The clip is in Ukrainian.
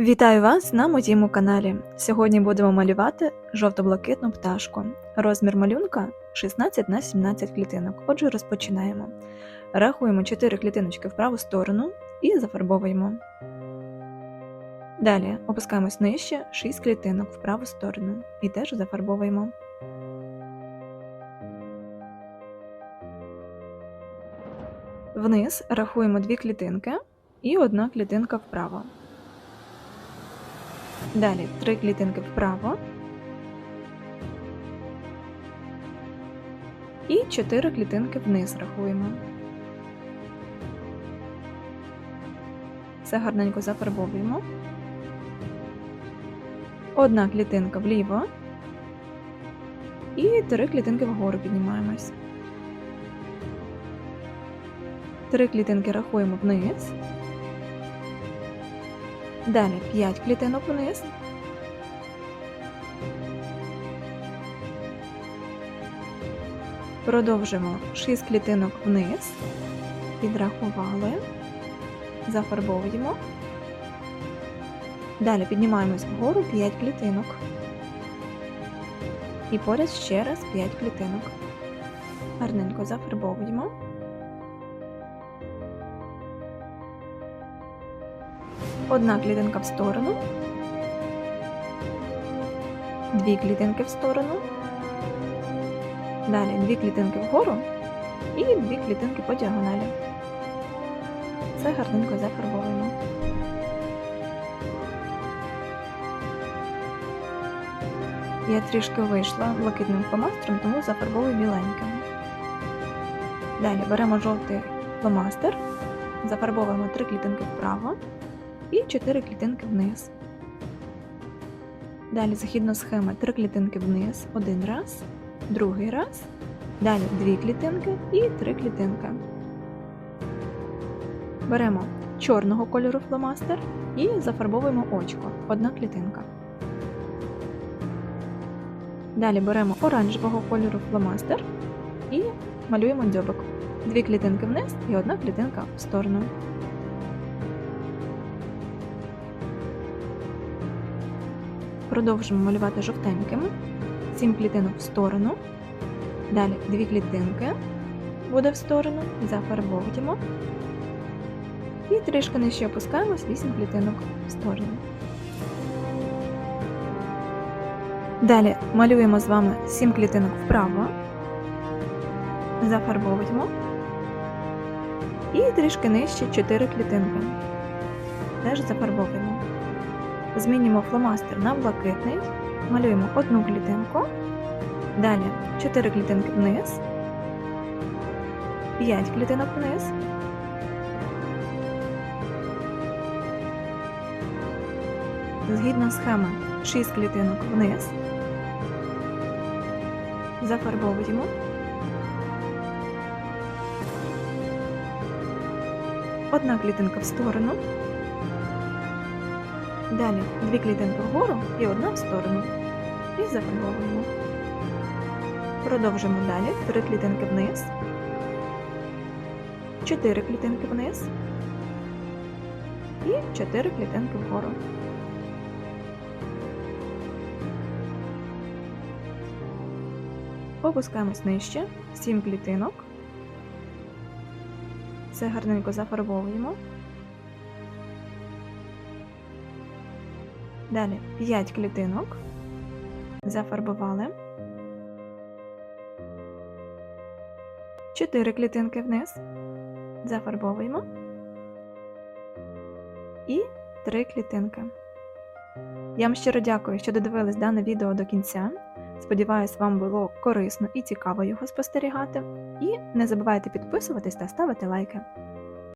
Вітаю вас на моєму каналі. Сьогодні будемо малювати жовто-блакитну пташку. Розмір малюнка 16 на 17 клітинок. Отже, розпочинаємо. Рахуємо 4 клітиночки в праву сторону і зафарбовуємо. Далі опускаємось нижче 6 клітинок в праву сторону і теж зафарбовуємо. Вниз рахуємо 2 клітинки і одна клітинка вправо. Далі три клітинки вправо. І чотири клітинки вниз рахуємо. Все гарненько зафарбовуємо. Одна клітинка вліво. І три клітинки вгору піднімаємось. Три клітинки рахуємо вниз. Далі 5 клітинок вниз. Продовжимо 6 клітинок вниз. Підрахували. Зафарбовуємо. Далі піднімаємось вгору 5 клітинок. І поряд ще раз 5 клітинок. Гарненько зафарбовуємо. Одна клітинка в сторону, дві клітинки в сторону, далі дві клітинки вгору і дві клітинки по діагоналі. Це гарненько зафарбовуємо. Я трішки вийшла блакитним фломастером, тому зафарбовую біленьким. Далі беремо жовтий фломастер, зафарбовуємо три клітинки вправо і 4 клітинки вниз. Далі згідно схеми 3 клітинки вниз один раз, другий раз, далі 2 клітинки і 3 клітинки. Беремо чорного кольору фломастер і зафарбовуємо очко, одна клітинка. Далі беремо оранжевого кольору фломастер і малюємо дзьобик. Дві клітинки вниз і одна клітинка в сторону. Продовжимо малювати жовтенькими. 7 клітинок в сторону. Далі 2 клітинки буде в сторону, зафарбовуємо. І трішки нижче опускаємось 8 клітинок в сторону. Далі малюємо з вами 7 клітинок вправо, зафарбовуємо. І трішки нижче 4 клітинки. Теж зафарбовуємо. Змінюємо фломастер на блакитний, малюємо одну клітинку, далі 4 клітинки вниз, 5 клітинок вниз, згідно схеми 6 клітинок вниз, зафарбовуємо. Одна клітинка в сторону. Далі дві клітинки вгору і одна в сторону. І зафарбовуємо. Продовжимо далі три клітинки вниз, чотири клітинки вниз і чотири клітинки вгору. Опускаємось нижче, сім клітинок. Все гарненько зафарбовуємо. Далі 5 клітинок. Зафарбували. 4 клітинки вниз. Зафарбовуємо. І 3 клітинки. Я вам щиро дякую, що додивились дане відео до кінця. Сподіваюсь, вам було корисно і цікаво його спостерігати. І не забувайте підписуватись та ставити лайки.